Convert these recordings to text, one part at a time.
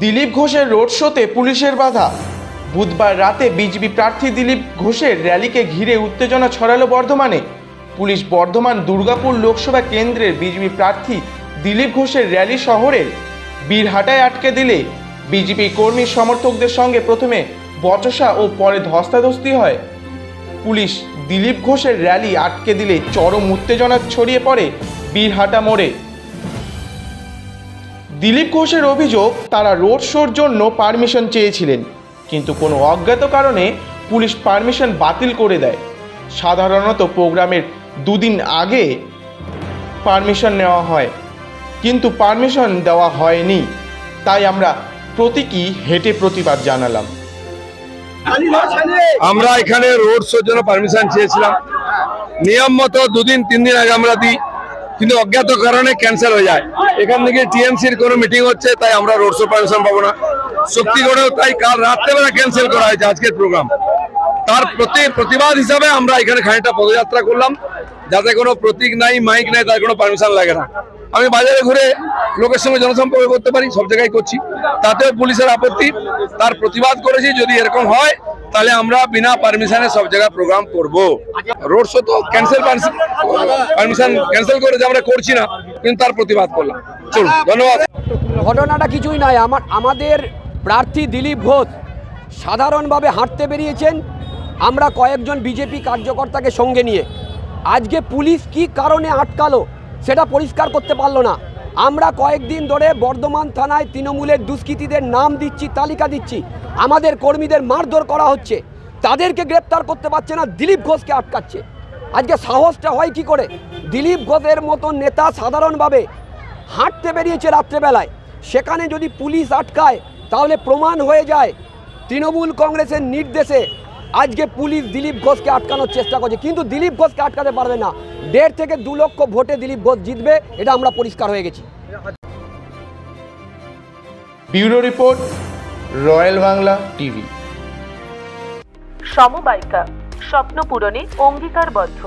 দিলীপ ঘোষের রোড শোতে পুলিশের বাধা। বুধবার রাতে বিজেপি প্রার্থী দিলীপ ঘোষের র্যালিকে ঘিরে উত্তেজনা ছড়ালো বর্ধমানে। পুলিশ বর্ধমান দুর্গাপুর লোকসভা কেন্দ্রের বিজেপি প্রার্থী দিলীপ ঘোষের র্যালি শহরের বীরহাটায় আটকে দিলে। বিজেপি কর্মী সমর্থকদের সঙ্গে প্রথমে বচসা ও পরে ধস্তাধস্তি হয়। পুলিশ দিলীপ ঘোষের র্যালি আটকে দিলে চরম উত্তেজনা ছড়িয়ে পড়ে বীরহাটা মোড়ে। দিলীপ ঘোষের অভিযোগ, তারা রোড শোর জন্য পারমিশন চেয়েছিলেন। কিন্তু কোনো অজ্ঞাত কারণে পুলিশ পারমিশন বাতিল করে দেয়। সাধারণত প্রোগ্রামের দুদিন আগে পারমিশন নেওয়া হয়। কিন্তু পারমিশন দেওয়া হয়নি। তাই আমরা প্রতীকী হেঁটে প্রতিবাদ জানালাম। আমরা এখানে রোড শোর জন্য পারমিশন চেয়েছিলাম। নিয়ম মতো দুদিন, তিন দিন আগে আমরা দিই। কিন্তু অজ্ঞাত কারণে ক্যান্সেল হয়ে যায়। এখান থেকে টিএমসির কোনো মিটিং হচ্ছে, তাই আমরা রোড শো পারমিশন পাবো না। শক্তিগড়েও তাই কাল রাত্রেবেলা ক্যান্সেল করা হয়েছে আজকের প্রোগ্রাম তার প্রতি প্রতিবাদ হিসাবে আমরা এখানে খানিকটা পদযাত্রা করলাম। যাতে কোনো প্রতীক নাই মাইক নাই, তার কোনো পারমিশন লাগে না। আমি বাজারে ঘুরে লোকের সঙ্গে জনসম্পর্ক করতে পারি, সব জায়গায় করছি। তাতেও পুলিশের আপত্তি। তার প্রতিবাদ করেছি, যদি এরকম হয়, তাহলে আমরা বিনা পারমিশনে সব জায়গায় প্রোগ্রাম করব। রোড শো তো ক্যান্সেল পারমিশন ক্যান্সেল করে আমরা করছি না, কিন্তু তার প্রতিবাদ করলাম। চলুন, ধন্যবাদ। ঘটনাটা কিছুই নয়, আমার, আমাদের প্রার্থী দিলীপ ঘোষ সাধারণভাবে হাঁটতে বেরিয়েছেন। আমরা কয়েকজন বিজেপি কার্যকর্তাকে সঙ্গে নিয়ে। আজকে পুলিশ কি কারণে আটকালো সেটা পরিষ্কার করতে পারল না। আমরা কয়েকদিন ধরে বর্ধমান থানায় তৃণমূলের দুষ্কৃতীদের নাম দিচ্ছি, তালিকা দিচ্ছি। আমাদের কর্মীদের মারধর করা হচ্ছে। তাদেরকে গ্রেপ্তার করতে পারছে না, দিলীপ ঘোষকে আটকাচ্ছে। আজকে সাহসটা হয় কি করে? দিলীপ ঘোষের মতো নেতা সাধারণভাবে হাঁটতে বেরিয়েছে রাত্রেবেলায়। সেখানে যদি পুলিশ আটকায়, তাহলে প্রমাণ হয়ে যায়। তৃণমূল কংগ্রেসের নির্দেশে আজকে পুলিশ দিলীপ ঘোষকে আটকানোর চেষ্টা করছে। কিন্তু দিলীপ ঘোষকে আটকাতে পারবে না। দেড় থেকে দু লক্ষ ভোটে দিলীপ ঘোষ জিতবে এটা আমরা পরিষ্কার হয়ে গেছি। Bureau report royal Bangla TV. সমবায়িকা স্বপ্ন পূরণে অঙ্গীকারবদ্ধ।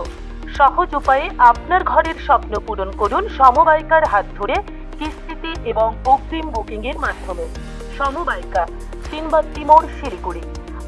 সহজ উপায়ে আপনার ঘরের স্বপ্ন পূরণ করুন সমবায়িকার হাত ধরে কিস্তিতে এবং অগ্রিম বুকিংয়ের মাধ্যমে। সমবায়িকা তিনবাত্তি মোড় শিলিগুড়ি।